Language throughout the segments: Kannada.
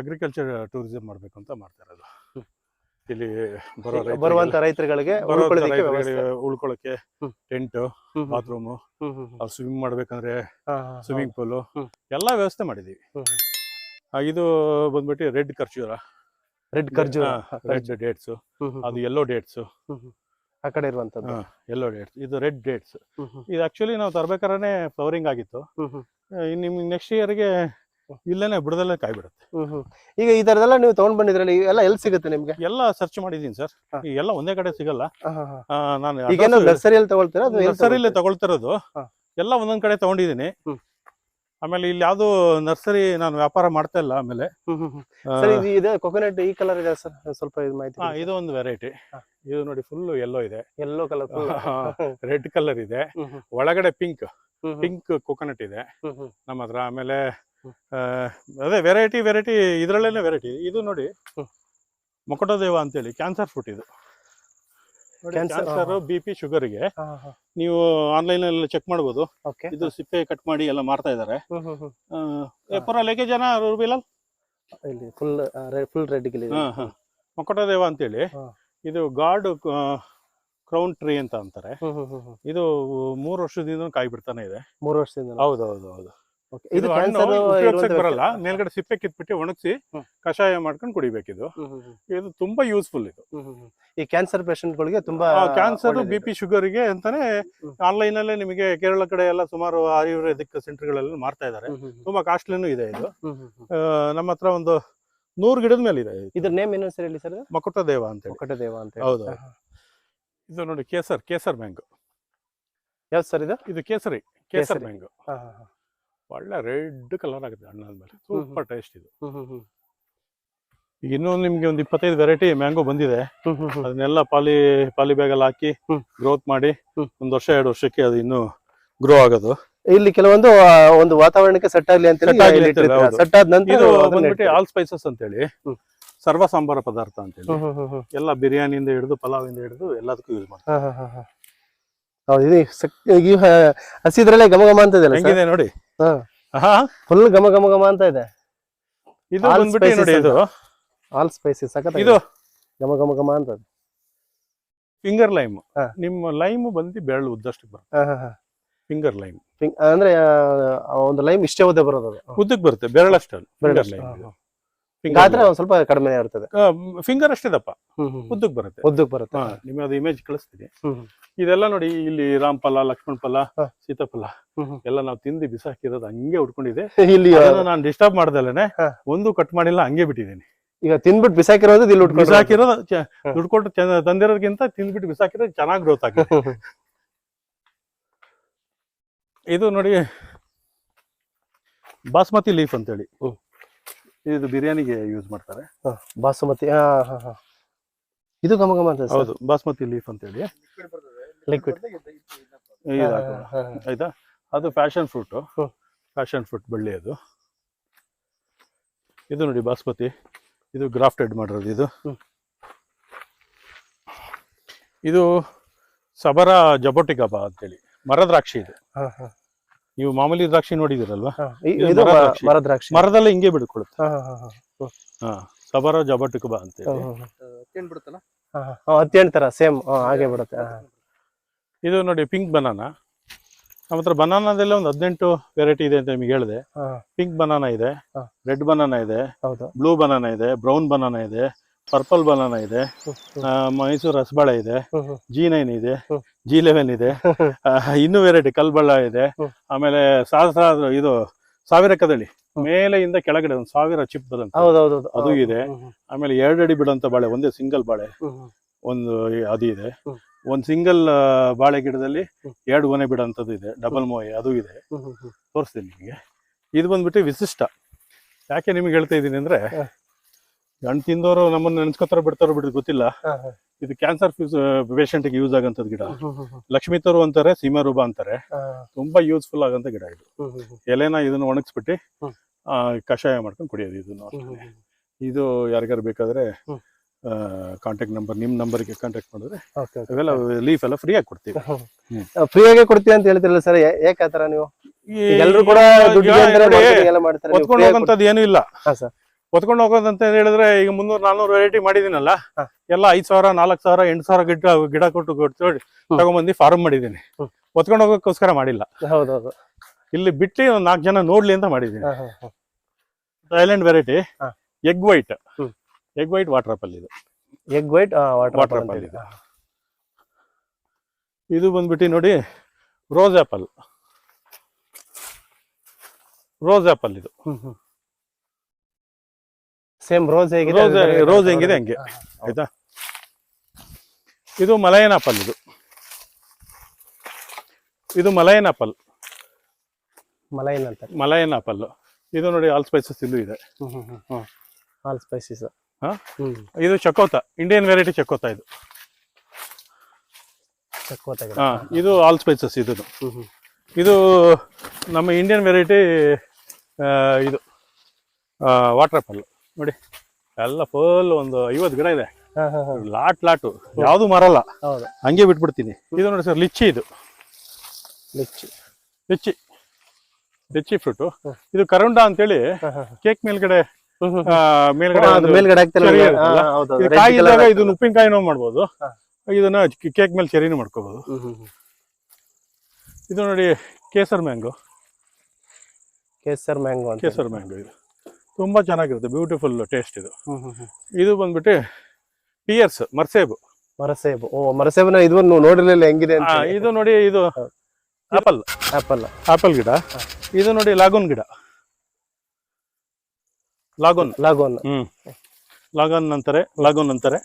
ಅಗ್ರಿಕಲ್ಚರ್ ಟೂರಿಸಂ ಮಾಡ್ಬೇಕು ಅಂತ ಮಾಡ್ತಾ ಇರೋದು. ಇಲ್ಲಿ ಬರೋ ಬರುವಂತ ರೈತರುಗಳಿಗೆ. ಉಳ್ಕೊಳಕ್ಕೆ ಟೆಂಟ್ ಬಾತ್ರೂಮ್. ಅವ್ರು ಸ್ವಿಮ್ಮಿಂಗ್ ಮಾಡ್ಬೇಕಂದ್ರೆ ಸ್ವಿಮ್ಮಿಂಗ್ ಪೂಲ್. ಎಲ್ಲಾ ವ್ಯವಸ್ಥೆ ಮಾಡಿದೀವಿ. ಇದು ಬಂದ್ಬಿಟ್ಟು ರೆಡ್ ಖರ್ಜೂರ. ರೆಡ್ ಖರ್ಜೂರ. Red dates. ಅದು ಎಲ್ಲೋ ಡೇಟ್ಸ್. ಆ ಕಡೆ ಇರುವಂತದ್ದು. Yellow dates. ಇದು ರೆಡ್ ಡೇಟ್ಸ್. ಇದು ಆಕ್ಚುಲಿ ನಾವು ತರ್ಬೇಕಾರೇ ಫ್ಲವರಿಂಗ್ ಆಗಿತ್ತು. ನಿಮ್ಗೆ ನೆಕ್ಸ್ಟ್ ಇಯರ್ಗೆ ಇಲ್ಲೇನೆ ಬುಡದಲ್ಲೇ ಕಾಯಿ ಬಿಡುತ್ತೆ. ಈಗ ಈ ತರದೆಲ್ಲ ನೀವು ತಗೊಂಡ್ ಬಂದಿದ್ರಲ್ಲ ಎಲ್ಲ ಎಲ್ಲಿ ಸಿಗುತ್ತೆ ನಿಮ್ಗೆ? ಎಲ್ಲ ಸರ್ಚ್ ಮಾಡಿದೀನಿ ಸರ್. ಎಲ್ಲ ಒಂದೇ ಕಡೆ ಸಿಗಲ್ಲ. ನಾನು ನರ್ಸರಿಯಲ್ಲಿ ತಗೊಳ್ತೀರಾ ನರ್ಸರಿಯಲ್ಲಿ ತಗೊಳ್ತಿರೋದು. ಎಲ್ಲ ಒಂದೊಂದ್ ಕಡೆ ತಗೊಂಡಿದೀನಿ ಆಮೇಲೆ ಇಲ್ಲಿ ಯಾವ್ದು ನರ್ಸರಿ ನಾನು ವ್ಯಾಪಾರ ಮಾಡ್ತಾ ಇಲ್ಲ ಆಮೇಲೆ. ಕೊಕೊನಟ್ ಈ ಕಲರ್ ಇದೆ ಸರ್ ಸ್ವಲ್ಪ ಇದು ಮಾಹಿತಿ ಇದು ಒಂದು ವೆರೈಟಿ ಇದು ನೋಡಿ ಫುಲ್ ಎಲ್ಲೋ ಇದೆ. ಎಲ್ಲೋ ಕಲರ್ ರೆಡ್ ಕಲರ್ ಇದೆ. ಒಳಗಡೆ ಪಿಂಕ್ ಪಿಂಕ್ ಕೊಕೊನಟ್ ಇದೆ. ನಮ್ಮ ಹತ್ರ ಆಮೇಲೆ ಅದೇ ವೆರೈಟಿ ವೆರೈಟಿ ಇದ್ರಲ್ಲೇನೆ ವೆರೈಟಿ ಇದು ನೋಡಿ. ಅಂತ ಅಂತೇಳಿ ಕ್ಯಾನ್ಸರ್ ಫ್ರೂಟ್ ಇದು. ಕ್ಯಾನ್ಸರ್. ಬಿ ಪಿ ಶುಗರ್ಗೆ ನೀವು ಆನ್ಲೈನ್ ಅಲ್ಲಿ ಚೆಕ್ ಮಾಡಬಹುದು ಇದು ಸಿಪ್ಪೆ ಕಟ್ ಮಾಡಿ ಎಲ್ಲ ಮಾರ್ತಾ ಇದ್ದಾರೆ ಲೇಕೆ ಜನ ರೂಬಿಲಲ್ ಇಲ್ಲಿ ಫುಲ್ ಫುಲ್ ರೆಡ್ ಗಿಲಿ ಮೊಕಟೋದೇವ ಅಂತೇಳಿ. ಇದು ಗಾಡ್ ಕ್ರೌನ್ ಟ್ರೀ ಅಂತ ಅಂತಾರೆ. ಇದು ಮೂರು ವರ್ಷದಿಂದ ಕಾಯಿ ಬಿಡ್ತಾನೆ ಇದೆ. ಮೂರು ವರ್ಷದಿಂದ. ಹೌದು ಹೌದು ಹೌದು. ಇದು ಇದು ಹಣ್ಣು ಕ್ಯಾನ್ಸರ್ ಉಪಯೋಗ್ಸಕ್ ಬರಲ್ಲ. ಮೇಲ್ಗಡೆ ಸಿಪ್ಪೆ ಕಿತ್ಬಿಟ್ಟು ಒಣಗಿಸಿ ಕಷಾಯ ಮಾಡ್ಕೊಂಡು ಕುಡಿಬೇಕಿದು. ಇದು ತುಂಬಾ ಯೂಸ್ಫುಲ್ ಇದು. ಈ ಕ್ಯಾನ್ಸರ್ ಗಳಿಗೆ ತುಂಬಾ ಕ್ಯಾನ್ಸರ್ ಬಿ ಶುಗರ್ ಪಿ ಶುಗರ್ಗೆ ಅಂತಾನೆ ಹ್ಮ್. ಆನ್ಲೈನ್ ಅಲ್ಲೇ ನಿಮಗೆ ಕೇರಳ ಕಡೆ ಎಲ್ಲ ಸುಮಾರು ಆಯುರ್ವೇದಿಕ್ ಸೆಂಟರ್ಗಳಲ್ಲಿ ಮಾರ್ತಾ ಇದ್ದಾರೆ. ಹ್ಮ್, ಹ್ಮ್, ಹ್ಮ್. ತುಂಬಾ ಕಾಸ್ಟ್ಲಿನೂ ಇದೆ ಇದು. ನಮ್ಮ ಹತ್ರ ಒಂದು ನೂರು ಗಿಡದ ಮೇಲೆ ಇದೆ ಇದ್ರ ನೇಮ್ ಏನೋ ಸರ್ ಹೇಳಿ ಸರ್ ಮಕುಟ ದೇವ ಅಂತ ಮಕುಟ ದೇವ ಅಂತ ಹೌದು ಇದು ನೋಡಿ ಕೇಸರ್ ಕೇಸರ್ ಮ್ಯಾಂಗೋ ಯಾವ್ದು ಸರ್ ಇದು? ಇದು ಕೇಸರಿ ಕೇಸರ್ ಬ್ಯಾಂಕ್ ಮ್ಯಾಂಗೋ. ಒಳ್ಳೆ ರೆಡ್ ಕಲರ್ ಆಗುತ್ತೆ ಹಣ್ಣಾದ್ಮೇಲೆ ಸೂಪರ್ ಟೇಸ್ಟ್ ಇದು ಹ್ಮ್, ಹ್ಮ್, ಹ್ಮ್. ಈಗ ಇನ್ನೂ ನಿಮ್ಗೆ ಒಂದು ಇಪ್ಪತ್ತೈದು ವೆರೈಟಿ ಮ್ಯಾಂಗೋ ಬಂದಿದೆ. ಅದನ್ನೆಲ್ಲ ಪಾಲಿ ಪಾಲಿ ಬ್ಯಾಗ್ ಅಲ್ಲಿ ಹಾಕಿ. ಗ್ರೋತ್ ಮಾಡಿ. ಒಂದ್ ವರ್ಷ ಎರಡು ವರ್ಷಕ್ಕೆ ಅದು ಇನ್ನು ಗ್ರೋ ಆಗೋದು ಇಲ್ಲಿ ಕೆಲವೊಂದು ಒಂದು ವಾತಾವರಣಕ್ಕೆ ಸೆಟ್ ಆಗಲಿ ಅಂತ ಅಂತ ಸೆಟ್ ಆದ ನಂತರ ಇದು ಅದನ್ನ ಬಂದ್ಬಿಟ್ಟು ಆಲ್ ಸ್ಪೈಸಸ್ ಅಂತ ಹೇಳಿ ಸರ್ವ ಸಾಂಬಾರ ಪದಾರ್ಥ ಅಂತೇಳಿ ಹೇಳಿ. ಎಲ್ಲ ಬಿರಿಯಾನಿಯಿಂದ ಹಿಡಿದು ಪಲಾವಿಂದ ಹಿಡಿದು ಎಲ್ಲದಕ್ಕೂ ಯೂಸ್ ಮಾಡ್ತಾರೆ. ಹೌದು ಇದು ಸಕ್- ಈ ಹ- ಹಸಿದ್ರಲ್ಲೇ ಘಮ ಘಮ ಅಂತ ಇದೆ ಹೆಂಗಿದೆ ನೋಡಿ? ಹಾ. ಫುಲ್ ಘಮ ಗಮ ಘಮ ಅಂತ ಇದೆ. ಇದು All ಬಂದ್ಬಿಟ್ಟು spices ನೋಡಿ ಇದು? ಆಲ್ ಸ್ಪೈಸಿ ಸಖತ್ ಇದು? ಘಮ ಘಮ ಘಮ ಅಂತ ಇದೆ. ಫಿಂಗರ್ ಲೈಮ್ ಹಾ. ನಿಮ್ಮ ಲೈಮ್ ಬಂದು ಬೆರಳು ಉದ್ದಷ್ಟು ಬರುತ್ತೆ. ಹಾ, ಹಾ, ಹಾ. ಫಿಂಗರ್ ಲೈಮ್ ಹಿಂಗ್- ಅಂದ್ರೆ ಆ, ಒಂದು ಲೈಮ್ ಇಷ್ಟೇ ಉದ್ದ ಬರೋದು ಅದು. ಉದ್ದಕ್ಕೆ ಬರುತ್ತೆ ಬೆರಳಷ್ಟು ಫಿಂಗರ್ ಲೈಮ್ ಗಾತ್ರ ಒಂದ್ ಸ್ವಲ್ಪ ಕಡಿಮೆ ಇರ್ತದೆ ಫಿಂಗರ್ ಅಷ್ಟೇ ದಪ್ಪ ಉದ್ದಕ್. ಬರುತ್ತೆ ಉದ್ದಕ್ ಬರುತ್ತೆ ನಿಮ್ಗೆ ಅದು ಇಮೇಜ್ ಕಳಿಸ್ತೀನಿ. ಇದೆಲ್ಲ ನೋಡಿ ಇಲ್ಲಿ ರಾಮಫಲ ಲಕ್ಷ್ಮಣ್ ಫಲ. ಸೀತಾಫಲ. ಎಲ್ಲ ನಾವು ತಿಂದು ಬಿಸಾಕಿರೋದು ಹಂಗೆ ಉಡ್ಕೊಂಡಿದೆ ಇಲ್ಲಿ ನಾನು ಡಿಸ್ಟರ್ಬ್ ಮಾಡ್ದಲ್ಲೇನೆ ಒಂದು ಕಟ್ ಮಾಡಿಲ್ಲ ಹಂಗೆ ಬಿಟ್ಟಿದ್ದೀನಿ ಈಗ ತಿನ್ಬಿಟ್ಟು ಬಿಸಾಕಿರೋದು ಇಲ್ಲಿ ಉಟ್ಕೊಂಡು ಬಿಸಾಕಿರೋದು. ದುಡ್ಡು ಕೊಟ್ಟು ತಿಂದ್ಬಿಟ್ಟು ಬಿಸಾಕಿರೋದು ಚೆನ್ನಾಗಿ ಗ್ರೋತ್ ಆಗುತ್ತೆ ಇದು ನೋಡಿ ಬಾಸ್ಮತಿ ಲೀಫ್ ಅಂತೇಳಿ ಹ್ಮ್. ಇದು ಬಿರಿಯಾನಿಗೆ ಯೂಸ್ ಮಾಡ್ತಾರೆ. ಬಾಸುಮತಿ ಹಾ ಹಾ ಹಾ. ಇದು ಘಮ ಘಮ ಅಂತ ಹೌದು ಬಾಸ್ಮತಿ ಲೀಫ್ ಅಂತೇಳಿ ಲಿಕ್ವಿಡ್ ಇದು ಆಯ್ತಾ? ಅದು ಫ್ಯಾಷನ್ ಫ್ರೂಟ್. ಫ್ಯಾಷನ್ ಫ್ರೂಟ್ ಬಳ್ಳಿ ಅದು. ಇದು ನೋಡಿ ಬಾಸ್ಮತಿ. ಇದು ಗ್ರಾಫ್ಟೆಡ್ ಮಾಡಿರೋದು ಇದು. ಇದು ಸಬರ ಜಬೋಟಿಕಬ ಅಂತೇಳಿ. ಮರದ್ರಾಕ್ಷಿ ಇದು. ನೀವು ಮಾಮೂಲಿ ದ್ರಾಕ್ಷಿ ನೋಡಿದಿರಲ್ವಾ ಇದು ಮರ ದ್ರಾಕ್ಷಿ. ಮರ ಮರದಲ್ಲೇ ಹಿಂಗೆ ಬಿಡ್ಕೊಳುತ್ತೆ. ಹಾ, ಸಬಾರ ಹಾ, ಹಾ. ಸಬರ ಜಬೋಟಿಕಬ ಅಂತೇಳಿ ಹಾ, ಹಾ, ಹಾ, ಹಾ. ಹಾ, ಹತ್ತಿ ತರ ಸೇಮ್. ಹಾಗೆ ಬಿಡುತ್ತೆ. ಇದು ನೋಡಿ ಪಿಂಕ್ ಬನಾನಾ. ನಮ್ಮ ಹತ್ರ ಬನಾನದಲ್ಲೇ ಒಂದು ಹದಿನೆಂಟು ವೆರೈಟಿ ಇದೆ ಅಂತ ನಿಮಗೆ ಹೇಳಿದೆ. ಪಿಂಕ್ ಬನಾನಾ ಇದೆ ರೆಡ್ ಬನಾನಾ ಇದೆ ಹೌದು. ಬ್ಲೂ ಬನಾನಾ ಇದೆ ಬ್ರೌನ್ ಬನಾನಾ ಇದೆ ಪರ್ಪಲ್ ಬನಾನ ಇದೆ. ಮೈಸೂರು ರಸಬಾಳೆ ಇದೆ. ಜಿ ನೈನ್ ಇದೆ. ಜಿ ಲೆವೆನ್ ಇದೆ. ಇನ್ನೂ ವೆರೈಟಿ ಕಲ್ಬಳ್ಳ ಇದೆ. ಆಮೇಲೆ ಸಹಸ್ರ ಇದು ಸಾವಿರ ಕದಳಿ. ಮೇಲೆಯಿಂದ ಕೆಳಗಡೆ ಒಂದು ಸಾವಿರ ಚಿಪ್ ಬದಂತ. ಅದು ಇದೆ. ಆಮೇಲೆ ಎರಡು ಅಡಿ ಬಿಡುವಂತ ಬಾಳೆ ಒಂದೇ ಸಿಂಗಲ್ ಬಾಳೆ. ಒಂದು ಅದು ಇದೆ. ಒಂದ್ ಸಿಂಗಲ್ ಬಾಳೆ ಗಿಡದಲ್ಲಿ. ಎರಡು ಗೊನೆ ಬಿಡೋಂಥದ್ದು ಇದೆ. ಡಬಲ್ ಮೋಯೆ ಅದು ಇದೆ. ತೋರಿಸ್ತೀನಿ ನಿಮಗೆ. ಇದು ಬಂದ್ಬಿಟ್ಟು ವಿಶಿಷ್ಟ. ಯಾಕೆ ನಿಮ್ಗೆ ಹೇಳ್ತಾ ಇದ್ದೀನಿ ಅಂದ್ರೆ. ಹಣ್ಣು ತಿಂದವರು ನಮ್ಮನ್ನ ನೆನ್ಸ್ಕೊತಾರ ಬಿಡ್ತಾರ ಬಿಡ್ರಿ ಗೊತ್ತಿಲ್ಲ. ಇದು ಕ್ಯಾನ್ಸರ್ ಪೇಷಂಟ್ಗೆ ಯೂಸ್ ಆಗಂತದ್ ಗಿಡ. ಲಕ್ಷ್ಮೀ ತರು ಅಂತಾರೆ ಸೀಮಾ ಅಂತಾರೆ. ಸೀಮಾರೂಬ ಅಂತಾರೆ ತುಂಬಾ ಯೂಸ್ಫುಲ್ ಆಗಂತ ಗಿಡ ಇದು. ಎಲೆನ ಇದನ್ನ ಒಣಗಿಸ್ಬಿಟ್ಟು ಕಷಾಯ ಮಾಡ್ಕೊಂಡು ಕುಡಿಯೋದು ಇದನ್ನು. ಇದು ಯಾರಿಗಾರು ಬೇಕಾದ್ರೆ. ಕಾಂಟ್ಯಾಕ್ಟ್ ನಂಬರ್ ನಿಮ್ ನಂಬರ್ಗೆ ಕಾಂಟ್ಯಾಕ್ಟ್ ಮಾಡಿದ್ರೆ. ಇವೆಲ್ಲ ಲೀಫ್ ಎಲ್ಲ ಫ್ರೀ ಆಗಿ ಕೊಡ್ತೀವಿ. ಫ್ರೀ ಆಗಿ ಕೊಡ್ತೀವಿ ಅಂತ ಹೇಳ್ತಿರಲ್ಲ ಸರ್ ಯಾಕೆ ಆತರ ನೀವು? ಎಲ್ಲರೂ ಕೂಡ ಎಲ್ಲ ಮಾಡ್ತಾರೆ ಏನೂ ಇಲ್ಲ. ಹಾ, ಹೋಗೋದು ಅಂತ ಹೋಗೋದಂತ ಹೇಳಿದ್ರೆ ಈಗ ಮುನ್ನೂರ್ ನಾಲ್ನೂರು ವೆರೈಟಿ ಮಾಡಿದೀನಲ್ಲ. ಎಲ್ಲ ಐದ್ ಸಾವಿರ ನಾಲ್ಕ್ ಸಾವಿರ ಎಂಟು ಸಾವಿರ ಗಿಡ ಗಿಡ ಕೊಟ್ಟು ಕೊಟ್ಟು. ತಗೊಂಬಂದು ಫಾರ್ಮ್ ಮಾಡಿದೀನಿ ಒತ್ಕೊಂಡು ಹೊತ್ಕೊಂಡು ಹೋಗೋಕ್ಕೋಸ್ಕರ ಮಾಡಿಲ್ಲ. ಹೌದೌದು. ಇಲ್ಲಿ ಬಿಟ್ಟು ಒಂದ್ ನಾಲ್ಕು ಜನ ನೋಡ್ಲಿ ಅಂತ ಮಾಡಿದೀನಿ. Thailand variety egg white egg white water apple ಇದು. ಎಗ್ ವೈಟ್ ವಾಟರ್ ಆಪಲ್ ಇದು. ಇದು ಬಂದ್ಬಿಟ್ಟು ನೋಡಿ ರೋಸ್ ಆಪಲ್ ರೋಸ್ ಆಪಲ್ ಇದು. ಸೇಮ್ ರೋಸ್ ಹೇಗಿದೆ ರೋಸ್ ರೋಸ್ ಹೆಂಗಿದೆ ಹಂಗೆ. ಆಯ್ತಾ? ಇದು ಮಲಯನ್ ಆಪಲ್ ಇದು. ಇದು ಮಲಯನ್ ಆಪಲ್ ಮಲಯನ್ ಅಂತ. ಮಲಯನ್ ಆಪಲ್ ಇದು ನೋಡಿ ಆಲ್ ಸ್ಪೈಸಸ್ ಇಲ್ಲೂ ಇದೆ. ಆಲ್ ಸ್ಪೈಸಸ್ ಹಾ? ಇದು ಚಕೋತ ಇಂಡಿಯನ್ ವೆರೈಟಿ ಚಕೋತ ಇದು. ಚಕೋತ ಇದು ಆಲ್ ಸ್ಪೈಸಸ್ ಇದು ಇದು ನಮ್ಮ ಇಂಡಿಯನ್ ವೆರೈಟಿ ಇದು ವಾಟರ್ ಆಪಲ್ ನೋಡಿ ಎಲ್ಲ ಫುಲ್ ಒಂದು ಐವತ್ತು ಗಿಡ ಇದೆ. Lot lot. ಯಾವುದು ಮರಲ್ಲ. ಹೌದು. ಹಂಗೆ ಬಿಟ್ಬಿಡ್ತೀನಿ. ಇದು ನೋಡಿ ಸರ್ ಲಿಚ್ಚಿ ಇದು. ಲಿಚ್ಚಿ. ಲಿಚ್ಚಿ. ಲಿಚ್ಚಿ ಫ್ರೂಟು ಇದು ಕರುಂಡ ಅಂತೇಳಿ. ಕೇಕ್ ಮೇಲ್ಗಡೆ ಕಾಯಿ colour ಇದ್ದಾಗ ಇದನ್ನ ಉಪ್ಪಿನಕಾಯಿನೂ ಮಾಡ್ಬೋದು. ಇದನ್ನ ಕೇಕ್ ಮೇಲೆ ಚೆರಿನೂ ಮಾಡ್ಕೋಬಹುದು. ಇದು ನೋಡಿ Kesar mango. Kesar mango Kesar mango ಇದು. ತುಂಬಾ ಚೆನ್ನಾಗಿರುತ್ತೆ ಬ್ಯೂಟಿಫುಲ್ ಟೇಸ್ಟ್ ಇದು. ಇದು ಬಂದ್ಬಿಟ್ಟು ಪಿಯರ್ಸ್ ಮರ್ಸೇಬು. ಮರಸೇಬು. ಓ ಮರಸೇಬನ ಇದು ನೋಡಿರ್ಲಿಲ್ಲ ಹೆಂಗಿದೆ ಅಂತ ಇದು ನೋಡಿ ಇದು ಆಪಲ್. ಆಪಲ್. ಆಪಲ್ ಗಿಡ. ಇದು ನೋಡಿ ಲಾಗೋನ್ ಗಿಡ. ಲಾಗೋನ್. ಲಾಗೋನ್. ಹ್ಮ್. ಲಾಗೋನ್ ಅಂತಾರೆ ಲಾಗೋನ್ ಅಂತಾರೆ.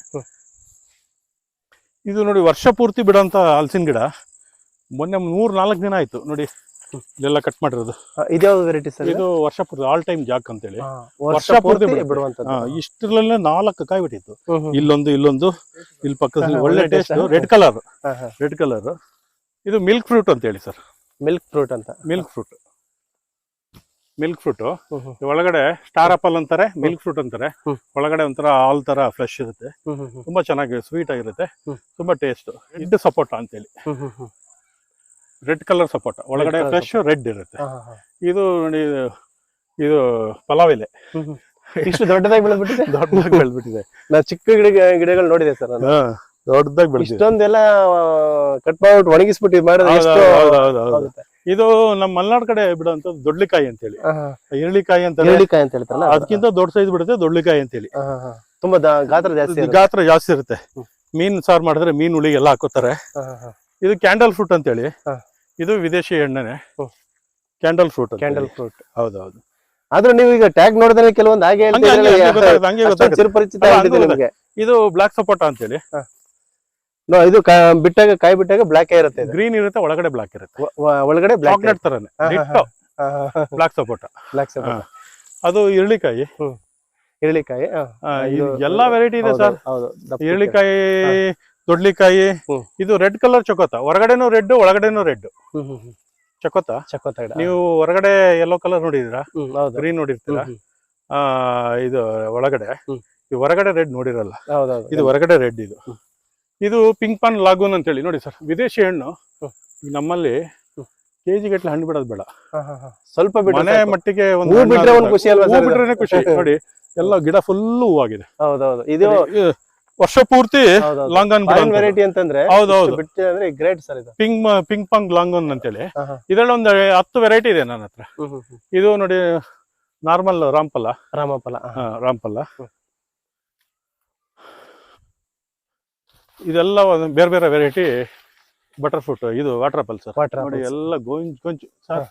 ಇದು ನೋಡಿ ವರ್ಷ ಪೂರ್ತಿ ಬಿಡೋಂತ ಹಲಸಿನ ಗಿಡ. ಮೊನ್ನೆ ಮೂರ್ ನಾಲ್ಕು ದಿನ ಆಯ್ತು ನೋಡಿ. ಇಲ್ಲೆಲ್ಲ ಕಟ್ ಮಾಡಿರೋದು. ಇದ್ಯಾವ್ದು ವೆರೈಟಿ ಸರ್ ಇದು? ವರ್ಷಪೂರ್ತಿ ಆಲ್ ಟೈಮ್ ಜಾಕ್ ಅಂತೇಳಿ. ವರ್ಷ ಪೂರ್ತಿ ಬಿಡುವಂತದ್ದು ಇಷ್ಟರಲ್ಲೇ ನಾಲ್ಕು ಕಾಯಿ ಬಿಟ್ಟಿತ್ತು. ಇಲ್ಲೊಂದು ಇಲ್ಲೊಂದು ಇಲ್ಲಿ ಪಕ್ಕದಲ್ಲಿ ಒಳ್ಳೆ taste red colour. Red colour ಇದು ಮಿಲ್ಕ್ ಫ್ರೂಟ್ ಅಂತ ಹೇಳಿ ಸರ್. ಮಿಲ್ಕ್ ಫ್ರೂಟ್ ಅಂತ. Milk fruit milk fruit. ಒಳಗಡೆ ಸ್ಟಾರ್ ಆಪಲ್ ಅಂತಾರೆ ಮಿಲ್ಕ್ ಫ್ರೂಟ್ ಅಂತಾರೆ. ಒಳಗಡೆ ಒಂಥರ ಆಲ್ ತರ ಫ್ರೆಶ್ ಇರುತ್ತೆ. ತುಂಬಾ ಚೆನ್ನಾಗಿ ಸ್ವೀಟ್ ಆಗಿರುತ್ತೆ. ತುಂಬಾ ಟೇಸ್ಟ್ ಇದು ಸಪೋರ್ಟ್ ಅಂತೇಳಿ. ರೆಡ್ ಕಲರ್ ಸಪೋಟ ಒಳಗಡೆ ಫ್ರೆಶ್ ರೆಡ್ ಇರುತ್ತೆ. ಇದು ನೋಡಿ ಇದು- ಇದು ಪಲಾವ್ ಎಲೆ. ಇಷ್ಟು ದೊಡ್ಡದಾಗಿ ಬೆಳೆದ್ಬಿಟ್ಟಿದೆ ದೊಡ್ಡದಾಗಿ ಬೆಳೆದ್ಬಿಟ್ಟಿದೆ ನಾ ಚಿಕ್ಕ ಗಿಡ ಗಿಡಗಳು ನೋಡಿದೆ ಸರ್ ನಾನು ದೊಡ್ಡದಾಗಿ ಬೆಳೆದಿದೆ ಇಷ್ಟೊಂದೆಲ್ಲ ಕಟ್ ಮಾಡ್ಬಿಟ್ಟು ಒಣಗಿಸ್ಬಿಟ್ಟು ಮಾಡಿದ್ರೆ ಎಷ್ಟು ಆಗುತ್ತೆ? ಇದು ನಮ್ಮ ಮಲ್ನಾಡ್ ಕಡೆ ಬಿಡುವಂತ ದೊಡ್ಲಿಕಾಯಿ ಅಂತ ಹೇಳಿ ಹಾ. ಎಳ್ಳಿಕಾಯಿ ಅಂತ ಈರುಳ್ಳಿಕಾಯಿ ಅಂತ ಹೇಳ್ತಾರಲ್ಲ ಅದು. ಅದಕ್ಕಿಂತ ದೊಡ್ಡ ಸೈಜ್ ಬಿಡುತ್ತೆ ದೊಡ್ಡಕಾಯಿ ಅಂತೇಳಿ ಹೇಳಿ. ತುಂಬಾ ಗಾತ್ರ ಜಾಸ್ತಿ. ಗಾತ್ರ ಜಾಸ್ತಿ ಇರುತ್ತೆ. ಮೀನ್ ಸಾರ್ ಮಾಡಿದ್ರೆ ಮೀನ್ ಹುಳಿ ಎಲ್ಲ ಹಾಕೋತಾರೆ. ಇದು ಕ್ಯಾಂಡಲ್ ಫ್ರೂಟ್ ಅಂತೇಳಿ ಹಾ. ಇದು ವಿದೇಶಿ ಎಣ್ಣೆನೆ. ಕ್ಯಾಂಡಲ್ ಫ್ರೂಟ್ ಕ್ಯಾಂಡಲ್ ಫ್ರೂಟ್ ಹೌದೌದು. ಆದ್ರೆ ನೀವು ಈಗ ಟ್ಯಾಗ್ ನೋಡಿದ್ರೆ ಕೆಲವೊಂದು ಹಾಗೆ ನಿಮ್ಗೆ. ಇದು ಬ್ಲಾಕ್ ಸಪೋಟ ಅಂತ ಹೇಳಿ. ಇದು ಬಿಟ್ಟಾಗ ಕಾಯಿ ಬಿಟ್ಟಾಗ ಬ್ಲಾಕ್ ಇರುತ್ತೆ. ಗ್ರೀನ್ ಇರುತ್ತೆ ಒಳಗಡೆ ಬ್ಲಾಕ್ ಇರುತ್ತೆ. ಒಳಗಡೆ ಬ್ಲಾಕ್ ನೆಟ್ ತರನೇ. ಬ್ಲಾಕ್ ಸಪೋಟ ಹಾ. ಅದು ಇರ್ಳಿಕಾಯಿ ಇರಳಿಕಾಯಿ ಎಲ್ಲಾ ವೆರೈಟಿ ಇದೆ ಸರ್ ಇರ್ಳಿಕಾಯಿ ದೊಡ್ಲಿಕಾಯಿ ಇದು ರೆಡ್ ಕಲರ್ ಚಕೋತ. ಹೊರಗಡೆನೂ ರೆಡ್ ಒಳಗಡೆನೂ ರೆಡ್. ಚಕೋತ? ಚಕೋತ ನೀವು ಹೊರಗಡೆ ಯೆಲ್ಲೋ ಕಲರ್ ನೋಡಿದಿರಾ ಗ್ರೀನ್ ನೋಡಿರ್ತೀರಾ. ಆ ಇದು ಒಳಗಡೆ. ಹೊರಗಡೆ ರೆಡ್ ನೋಡಿರಲ್ಲ. ಇದು ಹೊರಗಡೆ ರೆಡ್ ಇದು. ಇದು ಪಿಂಕ್ ಪಾನ್ ಲಾಗೂನ್ ಅಂತ ಹೇಳಿ ನೋಡಿ ಸರ್ ವಿದೇಶಿ ಹಣ್ಣು. ನಮ್ಮಲ್ಲಿ. ಕೆಜಿ ಗಟ್ಲೆ ಹಣ್ಣು ಬಿಡೋದು ಬೇಡ. ಸ್ವಲ್ಪ ಮನೆ ಮಟ್ಟಿಗೆ ಒಂದು ಬಿಟ್ರೆ ಖುಷಿ ನೋಡಿ ಎಲ್ಲ ಗಿಡ ಫುಲ್ ಹೂವಾಗಿದೆ. ಹೌದೌದು. ಇದು ವರ್ಷ ಪೂರ್ತಿ ಲಾಂಗ್ ಫಾರಿನ್ ವೆರೈಟಿ ಅಂತಂದ್ರೆ ಹೌದೌದು. ಅಂದ್ರೆ ಗ್ರೇಟ್ ಸರ್ ಇದು. ಪಿಂಗ್ ಪಿಂಕ್ ಪಾಂಗ್ ಲಾಂಗ್ ಅಂತೇಳಿ. ಅಂತ ಹಾ. ಇದ್ರಲ್ಲಿ ಒಂದು ಹತ್ತು ವೆರೈಟಿ ಇದೆ ನನ್ನ ಹತ್ರ. ಇದು ನೋಡಿ ನಾರ್ಮಲ್ ರಾಮ್ಫಲ. ಹಾ, ರಾಮ್ಫಲ ಇದೆಲ್ಲ ಒಂದು ಬೇರೆ ಬೇರೆ ವೆರೈಟಿ ಬಟರ್ ಫ್ರೂಟ್ ಇದು ವಾಟರ್ ಆಪಲ್ ಸರ್ ನೋಡಿ ಎಲ್ಲ ಗೊಂಚ್ ಗೊಂಚು ಸರ್.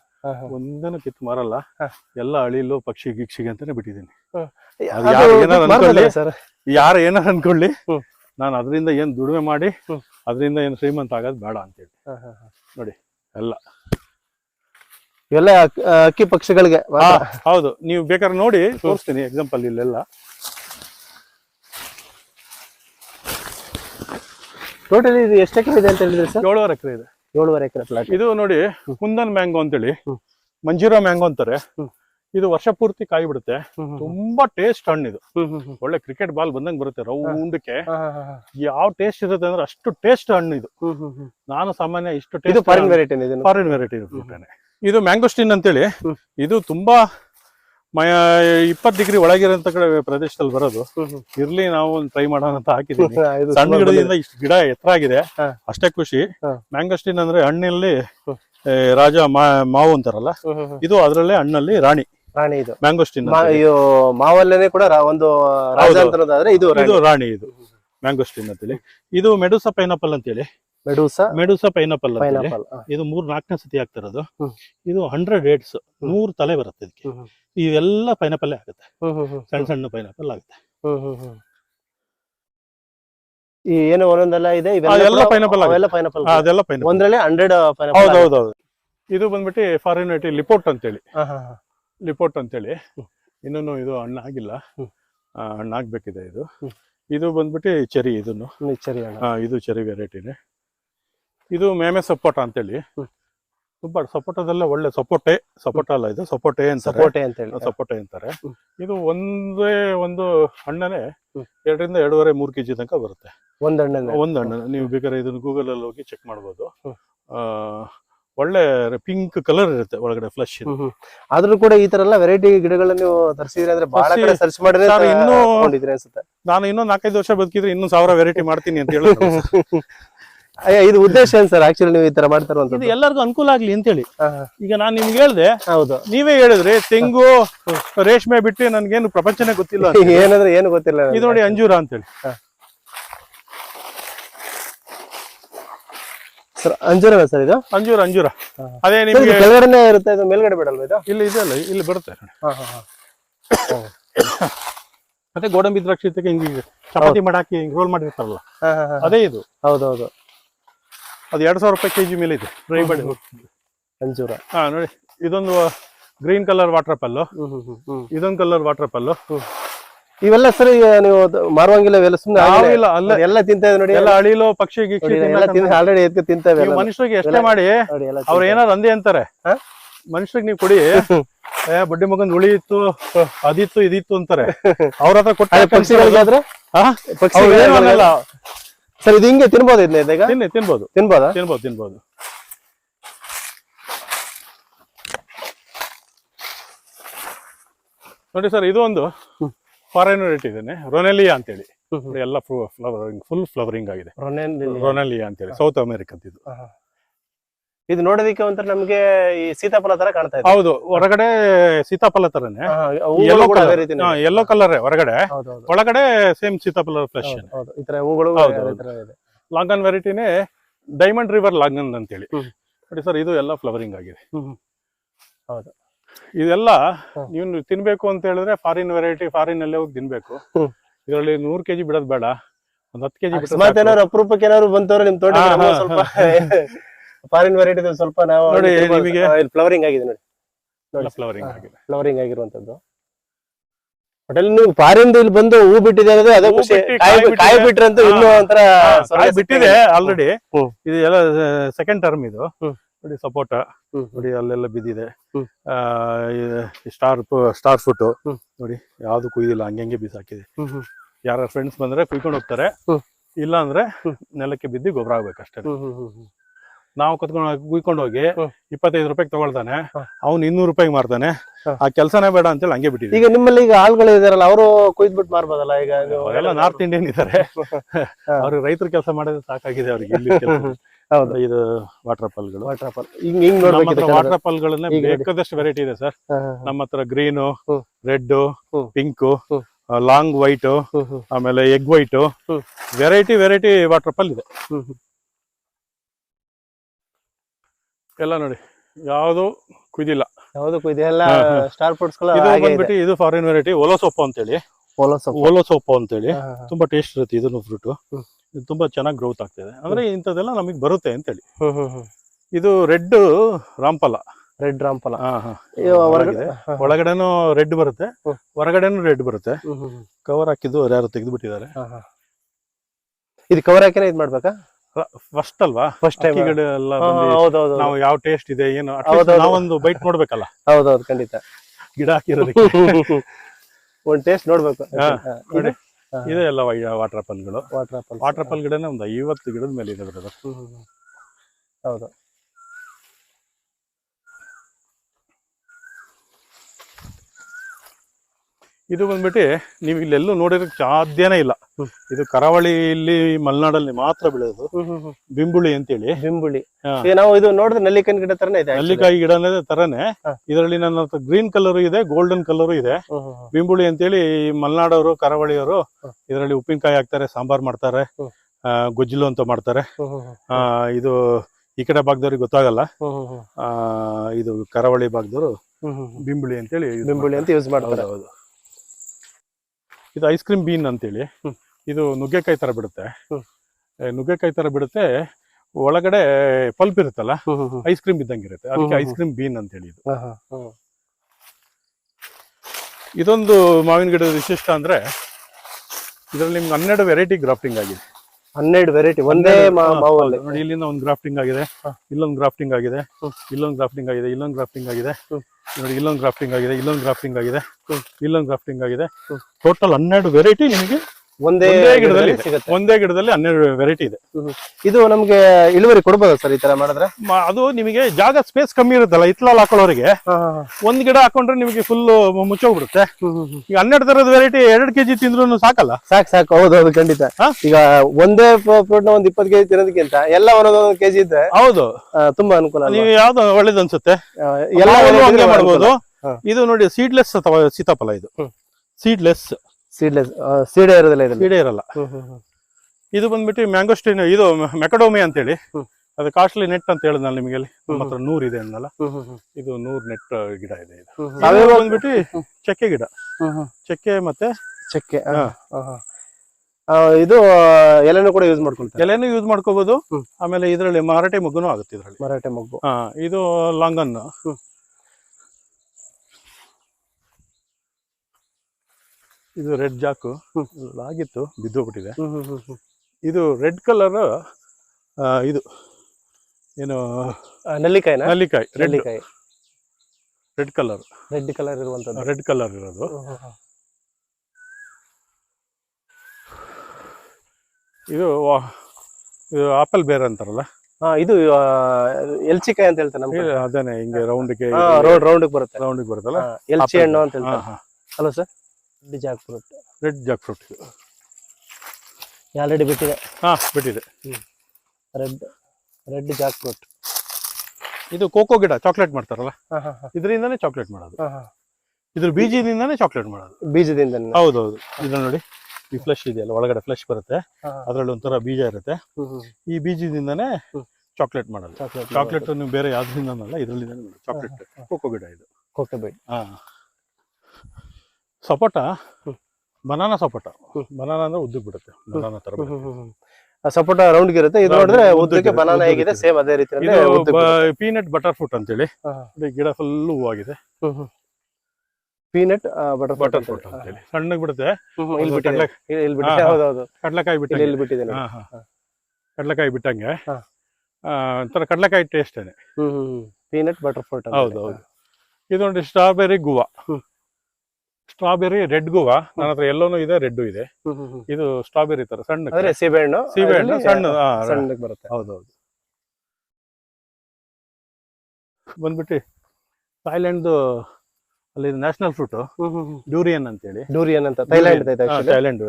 ಒಂದನ್ನು ಕಿತ್ತು ಮಾರಲ್ಲ. ಎಲ್ಲ ಅಳಿಲು ಪಕ್ಷಿ ಗಿಕ್ಷಿಗೆ ಅಂತಾನೆ ಬಿಟ್ಟಿದ್ದೀನಿ. ಯಾರು ಏನ ಅನ್ಕೊಳ್ಳಿ? ಸರ್ ಏನಾರು ಅನ್ಕೊಳ್ಳಿ ನಾನು ಅದರಿಂದ ಏನ್ ದುಡಿಮೆ ಮಾಡಿ ಅದರಿಂದ ಏನು ಶ್ರೀಮಂತ ಆಗೋದು ಬೇಡ ಅಂತೇಳಿ ಹೇಳಿ. ಹಾ, ಹಾ. ನೋಡಿ ಎಲ್ಲ. ಇವೆಲ್ಲ ಅಕ್- ಅಕ್ಕಿ ಪಕ್ಷಿಗಳಿಗೆ ಹೌದು. ನೀವು ಬೇಕಾದ್ರೆ ನೋಡಿ ತೋರಿಸ್ತೀನಿ ಎಕ್ಸಾಂಪಲ್ ಇಲ್ಲೆಲ್ಲ. ಟೋಟಲಿ ಇದು ಎಷ್ಟು ಎಕರೆ ಇದೆ ಅಂತ ಹೇಳಿದ್ರೆ ಸರ್? ಏಳುವರೆ ಎಕರೆ ಇದೆ. ಏಳುವರೆ ಎಕರೆ ಪ್ಲಾಟ್ ಇದು ನೋಡಿ ಕುಂದನ್ ಮ್ಯಾಂಗೋ ಅಂತೇಳಿ. ಹೇಳಿ ಮಂಜೀರಾ ಮ್ಯಾಂಗೋ ಅಂತಾರೆ. ಇದು ವರ್ಷ ಪೂರ್ತಿ ಕಾಯಿ ಬಿಡುತ್ತೆ ತುಂಬಾ ಟೇಸ್ಟ್ ಹಣ್ಣು ಇದು. ಒಳ್ಳೆ ಕ್ರಿಕೆಟ್ ಬಾಲ್ ಬಂದಂಗ್ ಬರುತ್ತೆ ರೌಂಡಕ್ಕೆ ಯಾವ ಟೇಸ್ಟ್ ಇರುತ್ತೆ ಅಂದ್ರೆ ಅಷ್ಟು ಟೇಸ್ಟ್ ಹಣ್ಣು ಇದು. ನಾನು ಸಾಮಾನ್ಯ ಇಷ್ಟು ಇದು ಟೇಸ್ಟ್ ಫಾರಿನ್ ವೆರೈಟಿ ಇದು ಫಾರಿನ್ ವೆರೈಟಿ ಇದು ಮ್ಯಾಂಗೋಸ್ಟಿನ್ ಅಂತೇಳಿ. ಇದು ತುಂಬಾ ಮಯ ಇಪ್ಪತ್ತು ಡಿಗ್ರಿ ಒಳಗಿರೋ ಕಡೆ ಪ್ರದೇಶದಲ್ಲಿ ಬರೋದು. ಇರ್ಲಿ ನಾವು ಒಂದು ಟ್ರೈ ಮಾಡೋಣ ಅಂತ ಇದು ಸಣ್ಣ ಗಿಡದಿಂದ ಇಷ್ಟು ಗಿಡ ಎತ್ತರ ಆಗಿದೆ. ಅಷ್ಟೇ ಖುಷಿ. ಮ್ಯಾಂಗೋಸ್ಟಿನ್ ಅಂದ್ರೆ ಹಣ್ಣಲ್ಲಿ ರಾಜ ಮಾವು ಅಂತಾರಲ್ಲ. ಇದು ಅದರಲ್ಲೇ ಹಣ್ಣಲ್ಲಿ ರಾಣಿ. ರಾಣಿ ಇದು. ಮ್ಯಾಂಗೋಸ್ಟಿನ್ ಮಾವಲ್ಲೇ ಮಾವಲ್ಲೇನೆ ಕೂಡ ಒಂದು ರಾಜಾಂತರದಾದ್ರೆ. ಇದು ಇದು ರಾಣಿ ಇದು. ಮ್ಯಾಂಗೋಸ್ಟಿನ್ ಅಂತೇಳಿ ಇದು ಮೆಡುಸಾ ಪೈನಾಪಲ್ ಅಂತೇಳಿ ಹೇಳಿ ಮೆಡುಸಾ ಪೈನಾಪಲ್ ಪೈನಾಪಲ್ ಇದು ಮೂರ್ ನಾಲ್ಕನೇ ಸತಿ ಆಗ್ತಿರೋದು. ಇದು ಹಂಡ್ರೆಡ್ ರೇಟ್ಸ್ ನೂರ್ ತಲೆ ಬರುತ್ತೆ ಇದಕ್ಕೆ. ಇವೆಲ್ಲ ಪೈನಾಪಲ್ ಆಗುತ್ತೆ. ಸಣ್ಣ ಸಣ್ಣ ಪೈನಾಪಲ್ ಆಗುತ್ತೆ. ಈ ಏನು ಒಂದೊಂದೆಲ್ಲ ಇದೆ? ಇವೆಲ್ಲ ಆಗುತ್ತೆ. ಅವೆಲ್ಲ ಪೈನಾಪಲ್ ಅದೆಲ್ಲ ಪೈನಾಪಲ್ ಒಂದ್ರಲ್ಲಿ ಹಂಡ್ರೆಡ್ ಪೈನಾಪಲ್ ಹೌದು ಹೌದು ಇದು ಬಂದ್ಬಿಟ್ಟು ಫಾರಿನ್ ಅಂತ ಅಂತೇಳಿ ಲಿಪೋಟ್ ಅಂತೇಳಿ. ಇನ್ನೂ ಇದು ಹಣ್ಣಾಗಿಲ್ಲ ಹಣ್ಣಾಗಬೇಕಿದೆ ಇದು. ಇದು ಬಂದ್ಬಿಟ್ಟು ಚೆರಿ ಇದನ್ನು. ಚೆರಿ ಇದು ಚೆರಿ ವೆರೈಟಿನೇ. ಇದು ಮೇಮೆ ಸಪೋಟ ಅಂತೇಳಿ. ತುಂಬ ಸಪೋಟದಲ್ಲೇ ಒಳ್ಳೆ ಸಪೋಟೆ ಸಪೋಟ ಅಲ್ಲ ಇದು? ಸಪೋಟೆ ಅಂತ ಸಪೋಟೆ ಅಂತ ಹೇಳಿ ಸಪೋಟೆ ಅಂತಾರೆ. ಇದು ಒಂದೇ ಒಂದು ಹಣ್ಣನೇ. ಎರಡರಿಂದ ಎರಡೂವರೆ ಮೂರು ಕೆಜಿ ತನಕ ಬರುತ್ತೆ. ಒಂದ್ ಹಣ್ಣೆ ಒಂದು ಹಣ್ಣು ನೀವು ಬೇಕಾದ್ರೆ ಇದನ್ನ ಗೂಗಲ್ ಅಲ್ಲಿ ಹೋಗಿ ಚೆಕ್ ಮಾಡ್ಬೋದು. ಆ, ಒಳ್ಳೆ ಪಿಂಕ್ ಕಲರ್ ಇರುತ್ತೆ ಒಳಗಡೆ ಫ್ಲಶ್ ಆದ್ರೂ ಕೂಡ ಈ ತರ ಎಲ್ಲ ವೆರೈಟಿ ಗಿಡಗಳನ್ನ ನೀವು ತರಿಸಿದ್ರೆ ಅಂದ್ರೆ ಬಹಳ ಕಡೆ ಸರ್ಚ್ ಮಾಡಿದ್ರೆ ಇನ್ನೂ- ಅನ್ಸುತ್ತೆ. ನಾನು ಇನ್ನೂ ನಾಲ್ಕೈದು ವರ್ಷ ಬದುಕಿದ್ರೆ ಇನ್ನೂ ಸಾವಿರ ವೆರೈಟಿ ಮಾಡ್ತೀನಿ ಅಂತ ಹೇಳಿ ಇದು ಉದ್ದೇಶ ಏನ್ ಸರ್? ಆಕ್ಚುಲಿ ನೀವು ಈ ತರ ಇದು ಮಾಡ್ತಾರಂತ ಎಲ್ಲರಿಗೂ ಅನುಕೂಲ ಆಗ್ಲಿ ಅಂತೇಳಿ. ಈಗ ನಾನು ನಿಮ್ಗೆ ಹೇಳ್ದೆ ಹೌದು. ನೀವೇ ಹೇಳಿದ್ರಿ ತೆಂಗು ರೇಷ್ಮೆ ಬಿಟ್ಟು ನನ್ಗೇನು ಪ್ರಪಂಚನೇ ಗೊತ್ತಿಲ್ಲ ಅಂತ. ಏನಂದ್ರೆ ಏನು ಗೊತ್ತಿಲ್ಲ ಇದು ನೋಡಿ ಅಂಜೂರ ಅಂತೇಳಿ. ಸರ್ ಅಂಜೂರನ ಸರ್ ಇದು? ಅಂಜೂರ ಅಂಜೂರ. ಅದೇ ನಿಮಗೆ ಕೆಳಗಡೆನೆ ಇರುತ್ತೆ ಇದು ಮೇಲ್ಗಡೆ ಬಿಡಲ್ವಾ ಇದು? ಇಲ್ಲಿ ಇದೆಲ್ಲ ಇಲ್ಲಿ ಬರುತ್ತೆ. ಮತ್ತೆ ಗೋಡಂಬಿ ದ್ರಾಕ್ಷಿ ತೆಗೆ ಹಿಂಗೆ ಚಪಾತಿ ಮಾಡಾಕಿ ರೋಲ್ ಮಾಡಿರ್ತಾರಲ್ಲ. ಅದೇ ಇದು. ಹೌದೌದು. ಅದು ಎರಡ್ ಸಾವಿರ ರೂಪಾಯಿ ಕೆಜಿ ಮೇಲೆ ಇದೆ ಡ್ರೈ ಮಾಡಿ ಅಂಜೂರ. ಹಾ ನೋಡಿ ಇದೊಂದು ಗ್ರೀನ್ ಕಲರ್ ವಾಟರ್ ಪಲ್ಲು ಇದೊಂದು ಕಲರ್ ವಾಟರ್ ಪಲ್ಲು ಇವೆಲ್ಲ ಸರ್ ನೀವು ಮಾರುವಂಗಿಲ್ಲ ಇವೆಲ್ಲ ಸುಮ್ಮನೆ ಅಲ್ಲ. ಎಲ್ಲ ತಿಂತ ಇದೆ ನೋಡಿ. ಎಲ್ಲ ಅಳಿಲೋ ಪಕ್ಷಿ ಗಿಕ್ಷಿ ಎಲ್ಲ ಆಲ್ರೆಡಿ ಎದ್ಕ ತಿಂತವೆ ಮನುಷ್ಯರಿಗೆ ಎಷ್ಟೇ ಮಾಡಿ ಅವ್ರ ಏನಾದ್ರು ಅಂದೆ ಅಂತಾರೆ? ಮನುಷ್ಯರಿಗೆ ನೀವು ಕೊಡಿ. ಏ ಬಡ್ಡಿ ಮಗನ್ ಉಳಿ ಇತ್ತು ಅದಿತ್ತು ಇದಿತ್ತು ಅಂತಾರೆ. ಅವ್ರ ಹತ್ರ ಕೊಟ್ಟ ಪಕ್ಷಿಗಳಿಗಾದ್ರೆ? ಸರ್ ಇದು ಹಿಂಗೆ ತಿನ್ಬೋದು ಇದನ್ನ ತಿನ್ನಿ ತಿನ್ಬೋದು. ತಿನ್ಬೋದಾ? ತಿನ್ಬೋದು ತಿನ್ಬೋದು. ನೋಡಿ ಸರ್ ಇದು ಒಂದು. ಫಾರಿನ್ ಇಟ್ಟಿದ್ದೇನೆ. ಇದೇನೆ ರೊನೆಲಿಯಾ ಅಂತೇಳಿ. ಹೇಳಿ. ನೋಡಿ ಎಲ್ಲ ಫ್ಲವರಿಂಗ್ ಫುಲ್ ಫ್ಲವರಿಂಗ್ ಆಗಿದೆ. ರೊನೆಲಿಯಾ. ಅಂತೇಳಿ ಸೌತ್ ಅಮೆರಿಕನ್ ಇದು. ಇದು ನೋಡೋದಕ್ಕೆ ಒಂಥರ ನಮ್ಗೆ ಈ ಸೀತಾಫಲ ತರ ಕಾಣ್ತಾ ಇದೆ. ಹೌದು ಹೊರಗಡೆ ಸೀತಾಫಲ ತರನೇ. ಎಲ್ಲೋ ಯೆಲ್ಲೋ ಕಲರ್ ಹೊರಗಡೆ. ಒಳಗಡೆ ಸೇಮ್ ಸೀತಾಫಲ ಫ್ಲಶ್ ಈ ತರ ಹೂಗಳು ಲಾಂಗನ್ ವೆರೈಟಿನೇ ಡೈಮಂಡ್ ರಿವರ್ ಲಾಂಗನ್ ಅಂತೇಳಿ. ನೋಡಿ ಸರ್ ಇದು ಎಲ್ಲ ಫ್ಲವರಿಂಗ್ ಆಗಿದೆ. ಹೌದು. ಇದೆಲ್ಲ. ನೀವು ತಿನ್ಬೇಕು ಅಂತ ಹೇಳಿದ್ರೆ ಫಾರಿನ್ ವೆರೈಟಿ ಫಾರಿನ್ ಅಲ್ಲೇ ಹೋಗಿ ತಿನ್ಬೇಕು. ಇದರಲ್ಲಿ ನೂರ್ ಕೆಜಿ ಬಿಡೋದ್ ಬೇಡ. ಒಂದ್ ಹತ್ತು ಕೆಜಿ ಏನಾದ್ರು ಅಪರೂಪಕ್ಕೆ ಏನಾದ್ರು ಬಂತವ್ರೆ ನಿಮ್ ತೋಟ ಸ್ವಲ್ಪ ಫಾರಿನ್ ವೆರೈಟಿ ಸ್ವಲ್ಪ ನಾವು ನೋಡಿ, ನಿಮಗೆ- ಫ್ಲವರಿಂಗ್ ಆಗಿದೆ ನೋಡಿ. ಫ್ಲವರಿಂಗ್ ಆಗಿದೆ. ಫ್ಲವರಿಂಗ್ ಆಗಿರುವಂತದ್ದು ಒಟ್ಟಲ್ಲಿ ನೀವು ಫಾರಿನ್ ಇಲ್ಲಿ ಬಂದು ಹೂ ಬಿಟ್ಟಿದೆ ಅನ್ನೋದು ಅದೇ ಖುಷಿ. ಕಾಯಿ. ಬಿಟ್ರಂತೂ ಇನ್ನೂ. ಒಂಥರ ಬಿಟ್ಟಿದೆ ಆಲ್ರೆಡಿ ಇದು ಎಲ್ಲ ಸೆಕೆಂಡ್ ಟರ್ಮ್ ಇದು. ನೋಡಿ ಸಪೋಟ ನೋಡಿ ಅಲ್ಲೆಲ್ಲ ಬಿದ್ದಿದೆ. ಸ್ಟಾರ್ ಸ್ಟಾರ್ ಫುಟ್ ನೋಡಿ ಯಾವ್ದು ಕುಯ್ದಿಲ್ಲ ಹಂಗೆ ಬಿಸಾಕಿದೆ. ಯಾರ ಫ್ರೆಂಡ್ಸ್ ಬಂದ್ರೆ ಕುಯ್ಕೊಂಡು ಹೋಗ್ತಾರೆ. ಇಲ್ಲ ಅಂದ್ರೆ ನೆಲಕ್ಕೆ ಬಿದ್ದು ಗೊಬ್ಬರ ಆಗ್ಬೇಕಷ್ಟೇ. ನಾವು ಕತ್ಕೊಂಡು ಕುಯ್ಕೊಂಡು ಹೋಗಿ. ಇಪ್ಪತ್ತೈದು ರೂಪಾಯಿಗೆ ತಗೊಳ್ತಾನೆ. ಅವ್ನು ಇನ್ನೂರು ರೂಪಾಯಿಗೆ ಮಾರ್ತಾನೆ. ಆ ಕೆಲಸನೇ ಬೇಡ ಅಂತೇಳಿ ಹಂಗೆ ಬಿಟ್ಟಿದ್ವಿ. ಈಗ ನಿಮ್ಮಲ್ಲಿ ಈಗ ಆಳ್ಗಳು ಇದಾರಲ್ಲ ಅವರು ಕೊಯ್ದ್ಬಿಟ್ಟು ಮಾರ್ಬೋದಲ್ಲ ಈಗ? ಎಲ್ಲಾ ನಾರ್ತ್ ಇಂಡಿಯನ್ ಇದ್ದಾರೆ. ಅವ್ರಿಗೆ ರೈತರ ಕೆಲಸ ಮಾಡಿದ್ರೆ ಸಾಕಾಗಿದೆ ಅವ್ರಿಗೆ. ಹೌದು. ಇದು ವಾಟರ್ ಫಾಲ್ಗಳು ವಾಟರ್ ಹಿಂಗ್ ವಾಟರ್ ಬೇಕಾದಷ್ಟು ವೆರೈಟಿ ಇದೆ ಸರ್. ನಮ್ಮ ಹತ್ರ green red. Pink long white ಆಮೇಲೆ egg white. Variety variety water apple ಇದೆ. ಎಲ್ಲ ನೋಡಿ. ಯಾವುದು ಕುಯ್ದಿಲ್ಲ. ಯಾವುದು. ಸ್ಟಾರ್ ಫ್ರೂಟ್ಸ್ ಇದು ಬಂದ್ಬಿಟ್ಟು ಇದು. ಫಾರಿನ್ ವೆರೈಟಿ ಓಲೋ ಸೊಪ್ಪು ಅಂತೇಳಿ. ಓಲೋ ಸೊಪ್ಪು ಓಲೋ ಸೊಪ್ಪು ಅಂತೇಳಿ ತುಂಬಾ ಟೇಸ್ಟ್ ಇರುತ್ತೆ ಇದನ್ನು ಫ್ರೂಟ್. ಇದು ತುಂಬಾ ಚೆನ್ನಾಗಿ ಗ್ರೋತ್ ಆಗ್ತಿದೆ. ಅಂದ್ರೆ ಇಂಥದ್ದೆಲ್ಲ ನಮಗೆ ಬರುತ್ತೆ ಅಂತ ಹೇಳಿ. ಇದು ರೆಡ್ ರಾಂಪಲ ರೆಡ್ ರಾಂಪಲ ಒಳಗಡೆನು. ಇದು ರೆಡ್ ಬರುತ್ತೆ. ಹೊರಗಡೆನೂ ರೆಡ್ ಬರುತ್ತೆ. ಕವರ್ ಹಾಕಿದ್ದು ಯಾರು ತೆಗೆದು ಬಿಟ್ಟಿದ್ದಾರೆ. ಇದು ಕವರ್ ಹಾಕಿನ ಇದ್ ಮಾಡ್ಬೇಕಾ? ಫಸ್ಟ್ ಅಲ್ವಾ? ಫಸ್ಟ್ ಟೈಮ್ ನಾವು ಯಾವ ಟೇಸ್ಟ್ ಇದೆ ಏನು. ನಾವೊಂದು ಬೈಟ್ ನೋಡ್ಬೇಕಲ್ಲ. ಹೌದೌದು ಖಂಡಿತ. ಗಿಡ ಹಾಕಿರೋದಕ್ಕೆ. ಒಂದ್ ಟೇಸ್ಟ್ ನೋಡ್ಬೇಕು. ಇದೆ ಎಲ್ಲ ವಾಟರ್ ಆಪಲ್ಗಳು ವಾಟರ್ ಆಪಲ್ ವಾಟರ್ ಫಾಲ್ ಗಿಡನೇ ಒಂದು ಐವತ್ತು ಗಿಡದ ಮೇಲೆ ಇದೆ ಬ್ರದರ್ ಹೌದು. ಇದು ಬಂದ್ಬಿಟ್ಟು ನೀವು ಇಲ್ಲೆಲ್ಲೂ ನೋಡಿರಕ್ಕೆ ಸಾಧ್ಯನೇ ಇಲ್ಲ. ಇದು ಇದು ಕರಾವಳಿಯಲ್ಲಿ ಮಲೆನಾಡಲ್ಲಿ ಮಾತ್ರ ಬೆಳೆಯೋದು. ಬಿಂಬುಳಿ ಅಂತೇಳಿ. ಬಿಂಬುಳಿ. ನಾವು ಇದು ನೋಡಿದ್ರೆ ನೆಲ್ಲಿಕಾಯಿ ಗಿಡ ತರನೇ ಇದೆ. ನೆಲ್ಲಿಕಾಯಿ ಗಿಡ ತರನೇ. ಇದರಲ್ಲಿ ನನ್ನ ಗ್ರೀನ್ ಕಲರ್ ಇದೆ ಗೋಲ್ಡನ್ ಕಲರ್ ಇದೆ. ಬಿಂಬುಳಿ ಅಂತೇಳಿ ಮಲೆನಾಡವರು ಕರಾವಳಿಯವರು ಇದರಲ್ಲಿ ಉಪ್ಪಿನಕಾಯಿ ಹಾಕ್ತಾರೆ ಸಾಂಬಾರ್ ಮಾಡ್ತಾರೆ ಗೊಜ್ಜಲು ಅಂತ ಮಾಡ್ತಾರೆ. ಇದು ಈ ಕಡೆ ಭಾಗದವ್ರಿಗೆ ಗೊತ್ತಾಗಲ್ಲ. ಇದು ಕರಾವಳಿ ಭಾಗದವರು. ಬಿಂಬುಳಿ ಅಂತೇಳಿ ಬಿಂಬುಳಿ ಅಂತ ಯೂಸ್ ಮಾಡ್ತಾರೆ. ಹೌದು. ಇದು ಐಸ್ ಕ್ರೀಮ್ ಬೀನ್ ಅಂತೇಳಿ. ಹೇಳಿ ಇದು ನುಗ್ಗೆಕಾಯಿ ತರ ಬಿಡುತ್ತೆ. ನುಗ್ಗೆಕಾಯಿ ತರ ಬಿಡುತ್ತೆ. ಒಳಗಡೆ ಪಲ್ಪ್ ಇರುತ್ತಲ್ಲ. ಐಸ್ ಕ್ರೀಮ್ ಇದ್ದಂಗೆ ಇರುತ್ತೆ. ಅದಕ್ಕೆ ಐಸ್ ಕ್ರೀಮ್ ಬೀನ್ ಅಂತೇಳಿ ಇದು. ಹಾ, ಹಾ, ಹ್ಮ್. ಇದೊಂದು ಮಾವಿನ ಗಿಡದ ವಿಶಿಷ್ಟ ಅಂದ್ರೆ ಇದರಲ್ಲಿ ನಿಮ್ಗೆ ಹನ್ನೆರಡು ವೆರೈಟಿ ಗ್ರಾಫ್ಟಿಂಗ್ ಆಗಿದೆ. ಹನ್ನೆರಡು ವೆರೈಟಿ ಒಂದೇ ಮಾವಲ್ಲಿ ನೋಡಿ ಇಲ್ಲಿಂದ ಒಂದು ಗ್ರಾಫ್ಟಿಂಗ್ ಆಗಿದೆ. ಇಲ್ಲೊಂದು ಗ್ರಾಫ್ಟಿಂಗ್ ಆಗಿದೆ. ಇಲ್ಲೊಂದು ಗ್ರಾಫ್ಟಿಂಗ್ ಆಗಿದೆ ಇಲ್ಲೊಂದು ಗ್ರಾಫ್ಟಿಂಗ್ ಆಗಿದೆ. ನೋಡಿ ಇಲ್ಲೊಂದು ಗ್ರಾಫ್ಟಿಂಗ್ ಆಗಿದೆ ಇಲ್ಲೊಂದು ಗ್ರಾಫ್ಟಿಂಗ್ ಆಗಿದೆ. ಇಲ್ಲೊಂದು ಗ್ರಾಫ್ಟಿಂಗ್ ಆಗಿದೆ. ಟೋಟಲ್ ಹನ್ನೆರಡು ವೆರೈಟಿ ನಿಮಗೆ ಒಂದೇ ಗಿಡದಲ್ಲಿ ಒಂದೇ ಗಿಡದಲ್ಲಿ ಹನ್ನೆರಡು ವೆರೈಟಿ ಇದೆ. ಇದು ನಮ್ಗೆ ಇಳುವರಿ ಕೊಡ್ಬೋದಾ ಸರ್ ಈ ತರ ಮಾಡಿದ್ರೆ? ಮ- ಅದು ನಿಮಗೆ ಜಾಗ ಸ್ಪೇಸ್ ಕಮ್ಮಿ ಇರುತ್ತಲ್ಲ ಇತ್ಲಲ್ಲಿ ಹಾಕೊಳ್ಳೋರಿಗೆ. ಒಂದ್ ಗಿಡ ಹಾಕೊಂಡ್ರೆ ನಿಮಗೆ ಫುಲ್ ಮುಚ್ಚೋಗ್ಬಿಡುತ್ತೆ. ಈಗ ಹನ್ನೆರಡು ತರದ ವೆರೈಟಿ ಎರಡು ಕೆಜಿ ತಿಂದ್ರು ಸಾಕಲ್ಲ? ಸಾಕ್ ಸಾಕು. ಹೌದು ಹೌದು ಖಂಡಿತ. ಹಾ? ಈಗ ಒಂದೇ ಫ್ರೂಟ್ನ ಒಂದ್ ಇಪ್ಪತ್ತು ಕೆಜಿ ತಿನ್ನೋದಕ್ಕಿಂತ ಎಲ್ಲ ಒಂದೊಂದು ಕೆಜಿ ಇದೆ ಹೌದು. ಆ, ತುಂಬಾ ಅನುಕೂಲ ಅಲ್ವಾ? ನೀವು ಯಾವ್ದು ಒಳ್ಳೇದು ಅನ್ಸುತ್ತೆ? ಆ, ಎಲ್ಲ ಮಾಡಬಹುದು ಹಂಗೆ ಮಾಡ್ಬೋದು. ಹಾ. ಇದು ನೋಡಿ ಸೀಡ್ಲೆಸ್ ಅಥವಾ ಸೀತಾಫಲ ಇದು. ಸೀಡ್ಲೆಸ್ ಸೀಡ್ಲೆಸ್ ಸೀಡೆ ಇರೋದಿಲ್ಲ ಇದು ಸೀಡೆ ಇರಲ್ಲ. ಇದು ಬಂದ್ಬಿಟ್ಟು ಮ್ಯಾಂಗೋಸ್ಟೀನ್ ಇದು ಮೆಕಡೋಮಿ ಅಂತೇಳಿ. ಹೇಳಿ ಅದು ಕಾಸ್ಟ್ಲಿ ನೆಟ್ ಅಂತ ಹೇಳಿದ್ನಲ್ಲ ನಿಮಗೆ ಅಲ್ಲಿ? ಮಾತ್ರ. ಹತ್ರ ನೂರ್ ಇದೆ ಹ್ಮ್. ಇದು ನೂರ್ ನೆಟ್ ಗಿಡ ಇದೆ ಇದು. ಬಂದ್ಬಿಟ್ಟು ಚಕ್ಕೆ ಗಿಡ. ಚಕ್ಕೆ ಮತ್ತೆ ಚಕ್ಕೆ ಇದು ಎಲೆನೂ ಕೂಡ ಯೂಸ್ ಮಾಡ್ಕೊಳ್ತೀವಿ ಎಲೆನೂ ಯೂಸ್ ಮಾಡ್ಕೋಬಹುದು ಆಮೇಲೆ ಇದರಲ್ಲಿ ಮರಾಠಿ ಮಗ್ಗುನು ಆಗುತ್ತೆ ಇದರಲ್ಲಿ. ಮರಾಠಿ ಮಗ್ಗು. ಇದು ಲಾಂಗನ್ ಇದು ರೆಡ್ ಜಾಕು. ಆಗಿತ್ತು ಬಿದ್ದೋಗ್ಬಿಟ್ಟಿದೆ. ಇದು ರೆಡ್ ಕಲರ್ ಇದು ಏನು ನಲ್ಲಿಕಾಯಿ ನಲ್ಲಿಕಾಯಿ ರೆಡ್. ನೆಲ್ಲಿಕಾಯಿ. Red colour. ರೆಡ್ ಕಲರ್ ಇರುವಂತದ್ದು ರೆಡ್ ಕಲರ್ ಇರೋದು. ಇದು ಇದು ಆಪಲ್ ಬೇರ್ ಅಂತಾರಲ್ಲ? ಹಾ ಇದು ಎಲ್ಚಿಕಾಯಿ ಅಂತ ಹೇಳ್ತಾರೆ ನಮ್ಗೆ ಅದೇನೆ ಹಿಂಗೆ ರೌಂಡ್ಗೆ ರೌಂಡ್ ಬರುತ್ತೆ. ರೌಂಡ್ ಬರುತ್ತಲ್ಲ? ಎಲ್ಚಿ ಹಣ್ಣು ಅಂತ ಹೇಳ್ತಾರೆ. Hello sir jack fruit red jack fruit already ಬಿಟ್ಟಿದೆ. ಹಾ ಬಿಟ್ಟಿದೆ. ರೆಡ್ ರೆಡ್ ಜಾಕ್ ಫ್ರೂಟ್ ಇದು ಕೋಕೋ ಗಿಡ ಚಾಕ್ಲೇಟ್ ಮಾಡ್ತಾರಲ್ಲ? ಇದರಿಂದಾನೇ ಚಾಕ್ಲೇಟ್ ಮಾಡೋದು. ಇದ್ರ ಬೀಜದಿಂದಾನೇ ಚಾಕ್ಲೇಟ್ ಮಾಡೋದು. ಬೀಜದಿಂದ ಹೌದೌದು. ಇದು ನೋಡಿ ಈ ಫ್ಲಶ್ ಇದೆಯಲ್ಲ ಒಳಗಡೆ ಫ್ಲಶ್ ಬರುತ್ತೆ. ಅದರಲ್ಲಿ ಒಂಥರ ಬೀಜ ಇರುತ್ತೆ. ಈ ಬೀಜದಿಂದಾನೇ. ಚಾಕ್ಲೇಟ್ ಮಾಡೋದು. ಚಾಕ್ಲೇಟ್ ಚಾಕ್ಲೇಟ್ ನೀವು ಬೇರೆ ಯಾವ್ದ್ರಿಂದ ಇದರಲ್ಲಿ ಚಾಕ್ಲೇಟ್ ಕೋಕೋ ಗಿಡ ಇದು. ಕೋಕೋ ಬೀಡ್ ಹಾ. ಸಪೋಟ. ಬನಾನಾ ಸಪೋಟ. ಬನಾನಾ ಅಂದ್ರೆ ಉದ್ದಕ್ಕೆ ಬಿಡುತ್ತೆ. ಬನಾನಾ ತರ. ಸಪೋಟ ರೌಂಡ್ ಇರುತ್ತೆ ಇದು ನೋಡಿದ್ರೆ ಉದ್ದಕ್ಕೆ ಬನಾನಾ ಹೇಗಿದೆ? ಸೇಮ್ ಅದೇ ರೀತಿ ಪೀನಟ್ ಬಟರ್ ಫ್ರೂಟ್ ಅಂತೇಳಿ. ಗಿಡ ಫುಲ್ ಹೂವಾಗಿದೆ ಪೀನಟ್ ಬಟರ್ ಬಟರ್ ಫ್ರೂಟ್ ಅಂತೇಳಿ. ಸಣ್ಣಗೆ ಬಿಡುತ್ತೆ. ಇಲ್ಲಿ ಬಿಟ್ಟು ಬಿಟ್ಟಿದೆ. ಇಲ್ಲಿ ಕಡ್ಲೆಕಾಯಿ ಇಲ್ಲಿ ಬಿಟ್ಟಿದೆ. ಕಡ್ಲೆಕಾಯಿ ಬಿಟ್ಟಂಗೆ. ಒಂಥರ ಕಡಲೆಕಾಯಿ ಟೇಸ್ಟ್ ಪೀನಟ್ ಬಟರ್ ಫ್ರೂಟ್ ಹೌದು ಹೌದು ಇದು ನೋಡಿ strawberry guava. Strawberry red guava. ನನ್ನ ಹತ್ರ ಎಲ್ಲೋನು ಇದೆ ರೆಡ್ ಇದೆ. ಇದು ಸ್ಟ್ರಾಬೆರಿ ತರ ಸಣ್ಣ ಸೀಬೆಹಣ್ಣು. ಸೀಬೆಹಣ್ಣು ಸಣ್ಣ ಸಣ್ಣಕ್ಕೆ ಬರುತ್ತೆ. ಹೌದೌದು ಬಂದ್ಬಿಟ್ಟು ಥೈಲ್ಯಾಂಡ್ ಅಲ್ಲಿ ನ್ಯಾಷನಲ್ ಫ್ರೂಟ್. ಡ್ಯೂರಿಯನ್ ಅಂತೇಳಿ. ಡ್ಯೂರಿಯನ್ ಅಂತ ಥೈಲ್ಯಾಂಡ್ ಥೈಲ್ಯಾಂಡ್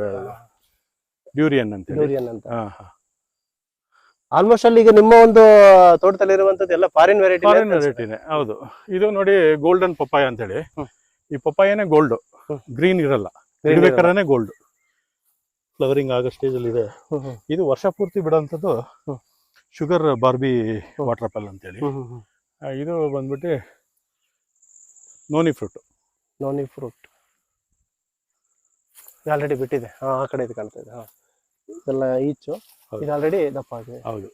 ಡ್ಯೂರಿಯನ್ ಅಂತ ಡ್ಯೂರಿಯನ್ ಅಂತ. ಆಲ್ಮೋಸ್ಟ್ ಅಲ್ಲಿ ಈಗ ನಿಮ್ಮ ಒಂದು ತೋಟದಲ್ಲಿ ಇರುವಂತದ್ದು ಎಲ್ಲ ಫಾರಿನ್ ವೆರೈಟಿ ಫಾರಿನ್ ವೆರೈಟಿನೇ ಹೌದು. ಇದು ನೋಡಿ ಗೋಲ್ಡನ್ ಪಪ್ಪಾಯ ಅಂತೇಳಿ. ಈ ಪಪ್ಪಾಯನೇ ಗೋಲ್ಡ್ ಗ್ರೀನ್ ಇರಲ್ಲ. ಇಡ್ಬೇಕಾದ್ರೆ ಗೋಲ್ಡ್ ಫ್ಲವರಿಂಗ್ ಆಗೋ ಸ್ಟೇಜ್ ಅಲ್ಲಿ ಇದೆ. ಇದು ವರ್ಷ ಪೂರ್ತಿ ಬಿಡೋಂಥದ್ದು ಶುಗರ್ ಬಾರ್ಬಿ ವಾಟರ್ ಆಪಲ್ ಅಂತೇಳಿ. ಇದು ಬಂದ್ಬಿಟ್ಟು noni fruit noni fruit already ಬಿಟ್ಟಿದೆ. ಹಾ ಆ ಕಡೆ ಇದು ಕಾಣ್ತಾ ಇದೆ. ಹಾಂ. ಇದೆಲ್ಲ ಈಚು. ಇದು ಆಲ್ರೆಡಿ ದಪ್ಪ ಆಗಿದೆ. ಹೌದು.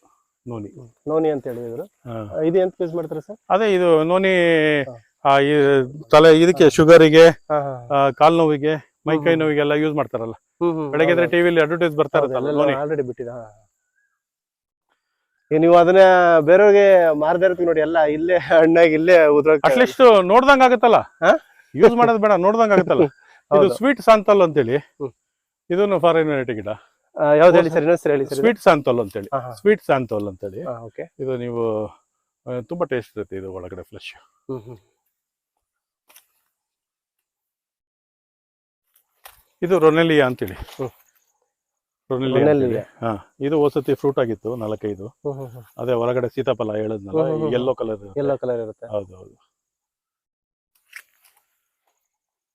ನೋನಿ ನೋನಿ ಅಂತ ಹೇಳಿದ್ರು. ಇದು ಎಂತ ಯೂಸ್ ಮಾಡ್ತಾರೆ ಸರ್? ಅದೇ ಇದು ನೋನಿ ಈ ತಲೆ ಇದಕ್ಕೆ ಶುಗರಿಗೆ ಗೆ ಕಾಲ್ ನೋವಿಗೆ ಮೈ ಕೈ. ನೋವಿಗೆಲ್ಲ ಯೂಸ್ ಮಾಡ್ತಾರಲ್ಲ. ಬೆಳಗ್ಗೆ ಟಿವಿ ಟಿವಿಲಿ ಅಡ್ವರ್ಟೈಸ್ ಬರ್ತಾ ಆಲ್ರೆಡಿ ಬಿಟ್ಟಿದೆ ನೀವು ಅದನ್ನ ಬೇರೆಯವ್ರಿಗೆ ಮಾರ್ದೇ ಇರ್ತೀವಿ ನೋಡಿ ಎಲ್ಲ ಇಲ್ಲೇ ಹಣ್ಣಾಗಿ ಇಲ್ಲೇ ಉದ್ರ. ಅಟ್ಲೀಸ್ಟ್ ನೋಡ್ದಂಗ ಆಗತ್ತಲ್ಲ? ಯೂಸ್ ಮಾಡೋದು ಬೇಡ ನೋಡ್ದಂಗ ಆಗುತ್ತಲ್ಲ? ಇದು. ಸ್ವೀಟ್ ಸಾಂತಲ್ ಅಂತೇಳಿ. ಹೇಳಿ ಇದನ್ನು ಫಾರಿನ್ ವೆರೈಟಿ ಗಿಡ. ಯಾವ್ದು ಹೇಳಿ ಸರ್ ಇನ್ನೊಂದ್ಸರಿ ಹೇಳಿ ಸರ್ ಸ್ವೀಟ್ ಸಾಂತಲ್ ಅಂತೇಳಿ. ಸ್ವೀಟ್ ಸಾಂತಲ್ ಅಂತೇಳಿ. ಇದು ನೀವು ತುಂಬಾ ಟೇಸ್ಟ್ ಇರುತ್ತೆ ಇದು ಒಳಗಡೆ ಫ್ಲೆಶ್ ಹ್ಮ್ ಹ್ಮ್ ಇದು ರೊನೆಲಿಯಾ ಅಂತೇಳಿ. ರೊನೆಲಿಯಾ. ಹಾ ಇದು ವಸತಿ ಫ್ರೂಟ್ ಆಗಿತ್ತು ನಾಲ್ಕೈದು. ಅದೇ ಹೊರಗಡೆ ಸೀತಾಫಲ ಹೇಳದ್ನಲ್ಲ. ಯೆಲ್ಲೋ ಕಲರ್ ಎಲ್ಲೋ ಕಲರ್ ಇರುತ್ತೆ. ಹೌದು ಹೌದು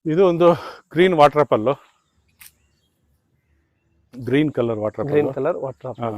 ಇದು ಒಂದು green water apple green colour water green colour water ಹಾ.